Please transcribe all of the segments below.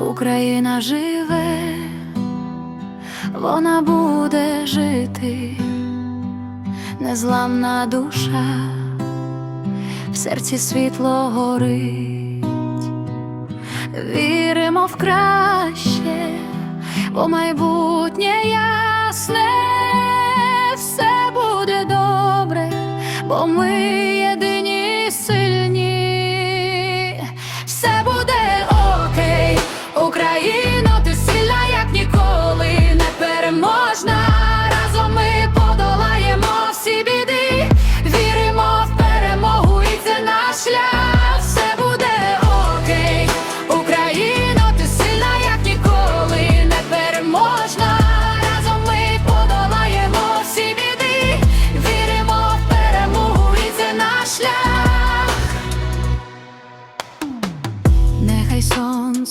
Україна живе, вона буде жити, незламна душа, в серці світло горить, віримо в краще, бо майбутнє ясне, все буде добре, бо ми єдині сильні, все буде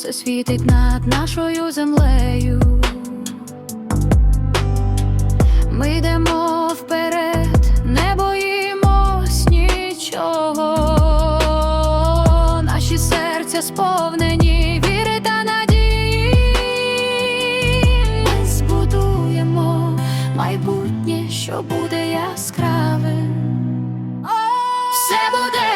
сонце світить над нашою землею. Ми йдемо вперед, не боїмось нічого, наші серця сповнені віри та надії. Ми збудуємо майбутнє, що буде яскравим. Все буде.